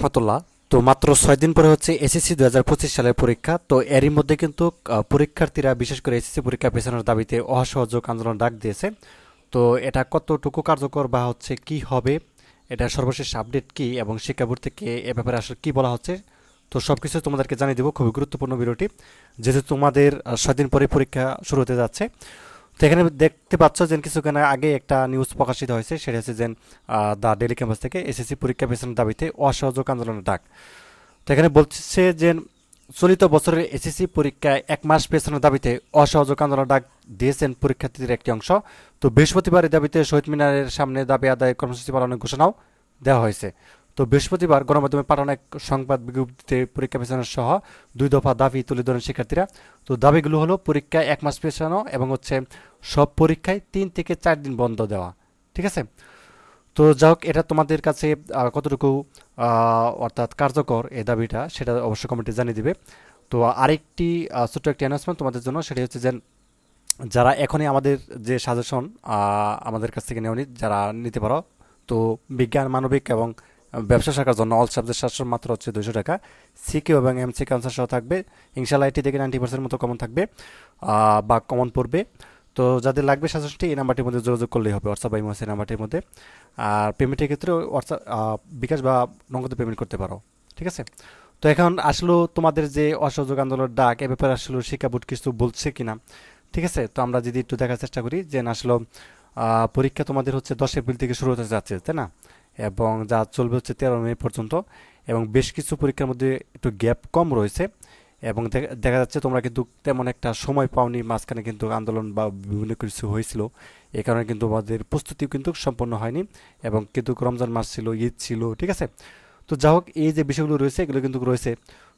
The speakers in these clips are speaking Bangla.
রহমতুল্লাহ তো মাত্র ছয় দিন পরে হচ্ছে এসএসসি দু হাজার পঁচিশ সালের পরীক্ষা। তো এরই মধ্যে কিন্তু পরীক্ষার্থীরা বিশেষ করে এসএসসি পরীক্ষা পেছানোর দাবিতে অসহযোগ আন্দোলন ডাক দিয়েছে। তো এটা কতটুকু কার্যকর বা হচ্ছে কি হবে, এটা সর্বশেষ আপডেট কি এবং শিক্ষা বোর্ড থেকে এ ব্যাপারে আসলে কি বলা হচ্ছে, তো সব কিছু তোমাদেরকে জানিয়ে দেবো। খুবই গুরুত্বপূর্ণ ভিডিওটি। যেহেতু তোমাদের ছয় দিন পরে পরীক্ষা শুরু হতে যাচ্ছে তো এখানে দেখতে পাচ্ছ যে কিছুক্ষণ আগে একটা নিউজ প্রকাশিত হয়েছে, সেটা হচ্ছে যে দ্য ডেলি ক্যাম্পাস থেকে এসএসসি পরীক্ষা পেছনের দাবিতে অসহযোগ আন্দোলনের ডাক। তো এখানে বলছে যে, চলিত বছরের এসএসসি পরীক্ষায় এক মাস পেছনের দাবিতে অসহযোগ আন্দোলন ডাক দিয়েছেন পরীক্ষার্থীদের একটি অংশ। তো বৃহস্পতিবার দাবিতে শহীদ মিনারের সামনে দাবি আদায় কর্মসূচি পালনের ঘোষণাও দেওয়া হয়েছে। তো বৃহস্পতিবার গণমাধ্যমে পাঠানো এক সংবাদ বিজ্ঞপ্তিতে পরীক্ষা পেছানোর সহ দুই দফা দাবি তুলে ধরেন শিক্ষার্থীরা। তো দাবিগুলো হলো পরীক্ষায় এক মাস পেছানো এবং হচ্ছে সব পরীক্ষায় তিন থেকে চার দিন বন্ধ দেওয়া। ঠিক আছে? তো যাই হোক, এটা তোমাদের কাছে কতটুকু অর্থাৎ কার্যকর এই দাবিটা সেটা অবশ্যই কমিটি জানিয়ে দিবে। তো আরেকটি ছোট্ট একটি অ্যানাউন্সমেন্ট তোমাদের জন্য, সেটি হচ্ছে যে যারা এখনই আমাদের যে সাজেশন আমাদের কাছ থেকে নেওনি, যারা নিতে পারো, তো বিজ্ঞান, মানবিক এবং ব্যবসা শাখার জন্য অল সাবজেক্ট সাতশো মাত্র হচ্ছে দুশো টাকা। সিকিউ এবং এমসি কাউন্সার সহ থাকবে। ইনশাল্লাহ এটি থেকে নাইনটি পার্সেন্ট মতো কমন থাকবে বা কমন পড়বে। তো যাদের লাগবে সাজেশনটি এই নাম্বারটির মধ্যে যোগাযোগ করলেই হবে হোয়াটসঅ্যাপ বা ইমোসি নাম্বারটির মধ্যে। আর পেমেন্টের ক্ষেত্রে হোয়াটসঅ্যাপ বিকাশ বা নগদে পেমেন্ট করতে পারো, ঠিক আছে? তো এখন আসলে তোমাদের যে অসহযোগ আন্দোলনের ডাক, এ ব্যাপারে আসলে শিক্ষা বোর্ড কিছু বলছে কিনা, ঠিক আছে? তো আমরা যদি একটু দেখার চেষ্টা করি যে আসলে পরীক্ষা তোমাদের হচ্ছে দশ এপ্রিল থেকে শুরু হতে যাচ্ছে, তাই না? এবং যা চলবে হচ্ছে তেরো মে পর্যন্ত এবং বেশ কিছু পরীক্ষার মধ্যে একটু গ্যাপ কম রয়েছে এবং দেখা- যাচ্ছে তোমরা কিন্তু তেমন একটা সময় পাওনি মাঝখানে কিন্তু আন্দোলন বা বিভিন্ন কিছু হয়েছিল। এই কারণে কিন্তু আমাদের প্রস্তুতি কিন্তু সম্পন্ন হয়নি এবং কিন্তু রমজান মাস ছিল, ঈদ ছিল, ঠিক আছে? তো যা হোক, এই যে বিষয়গুলো রয়েছে, এগুলো কিন্তু রয়েছে।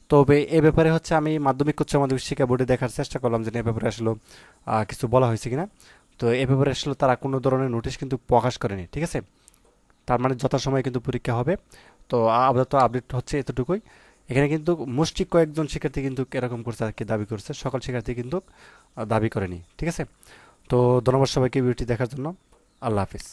তবে এ ব্যাপারে হচ্ছে আমি মাধ্যমিক উচ্চ মাধ্যমিক শিক্ষা বোর্ডে দেখার চেষ্টা করলাম যে এ ব্যাপারে আসলে কিছু বলা হয়েছে কিনা। তো এ ব্যাপারে আসলে তারা কোনো ধরনের নোটিশ কিন্তু প্রকাশ করেনি, ঠিক আছে? তার মানে যথাসময়ে কিন্তু পরীক্ষা হবে। তো আপাতত আপডেট হচ্ছে এতটুকুই। এখানে কিন্তু মুষ্টি কয়েকজন শিক্ষার্থী কিন্তু এরকম করছে আর কি, দাবি করছে। সকল শিক্ষার্থী কিন্তু দাবি করেনি। ঠিক আছে? তো ধন্যবাদ সবাইকে ভিডিওটি দেখার জন্য। আল্লাহ হাফিজ।